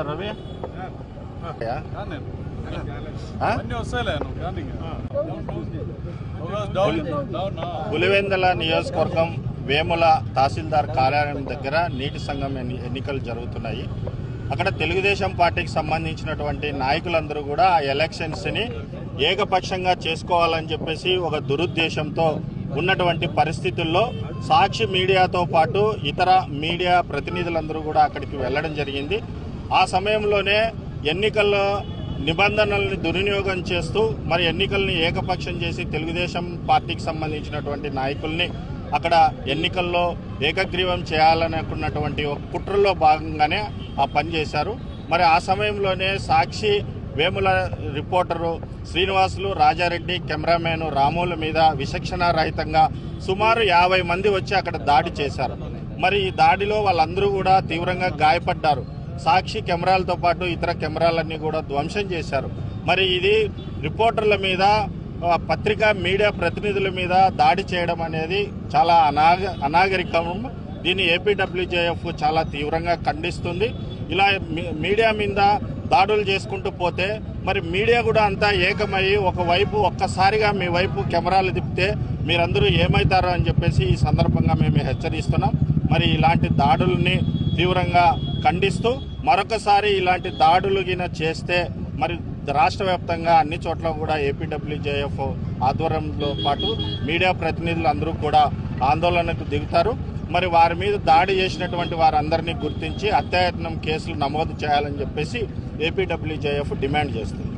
రవి. ఆ? అన్నీ వస్తాయిలే నువ్వు కానీ డౌన్. డౌన్ పులివెందల నియోజకవర్గం వేముల తహసీల్దార్ కార్యాలయం దగ్గర నీటి సంఘం ఎన్ని- ఎన్నికలు జరుగుతున్నాయి. అక్కడ తెలుగుదేశం పార్టీకి సంబంధించినటువంటి నాయకులందరూ కూడా ఆ ఎలక్షన్స్ని ఏకపక్షంగా చేసుకోవాలని చెప్పేసి ఒక దురుద్దేశంతో ఉన్నటువంటి పరిస్థితుల్లో సాక్షి మీడియాతో పాటు ఇతర మీడియా ప్రతినిధులందరూ కూడా అక్కడికి వెళ్ళడం జరిగింది. ఆ సమయంలోనే ఎన్నికల్లో నిబంధనల్ని దుర్వినియోగం చేస్తూ మరి ఎన్నికల్ని ఏకపక్షం చేసి తెలుగుదేశం పార్టీకి సంబంధించినటువంటి నాయకుల్ని అక్కడ ఎన్నికల్లో ఏకగ్రీవం చేయాలనుకున్నటువంటి ఒక కుట్రలో భాగంగానే ఆ పని చేశారు. మరి ఆ సమయంలోనే సాక్షి వేముల రిపోర్టరు శ్రీనివాసులు రాజారెడ్డి కెమెరామెన్ రాముల మీద విచక్షణారహితంగా సుమారు యాభై మంది వచ్చి అక్కడ దాడి చేశారు. మరి ఈ దాడిలో వాళ్ళందరూ కూడా తీవ్రంగా గాయపడ్డారు. సాక్షి కెమెరాలతో పాటు ఇతర కెమెరాలన్నీ కూడా ధ్వంసం చేశారు. మరి ఇది రిపోర్టర్ల మీద పత్రికా మీడియా ప్రతినిధుల మీద దాడి చేయడం అనేది చాలా అనాగ అనాగరికం. దీన్ని ఏపీడబ్ల్యూజేఎఫ్ చాలా తీవ్రంగా ఖండిస్తుంది. ఇలా మీ- మీడియా మీద దాడులు చేసుకుంటూ పోతే మరి మీడియా కూడా అంతా ఏకమయ్యి ఒకవైపు ఒక్కసారిగా మీ వైపు కెమెరాలు తిప్పితే మీరందరూ ఏమవుతారో అని చెప్పేసి ఈ సందర్భంగా మేము హెచ్చరిస్తున్నాం. మరి ఇలాంటి దాడుల్ని తీవ్రంగా ఖండిస్తూ మరొకసారి ఇలాంటి దాడులు గిన చేస్తే మరి రాష్ట్ర వ్యాప్తంగా అన్ని చోట్ల కూడా ఏపీడబ్ల్యూజేఎఫ్ ఆధ్వర్యంలో పాటు మీడియా ప్రతినిధులు అందరూ కూడా ఆందోళనకు దిగుతారు. మరి వారి మీద దాడి చేసినటువంటి వారందరినీ గుర్తించి హత్యాయత్నం కేసులు నమోదు చేయాలని చెప్పేసి ఏపీడబ్ల్యూజేఎఫ్ డిమాండ్ చేస్తుంది.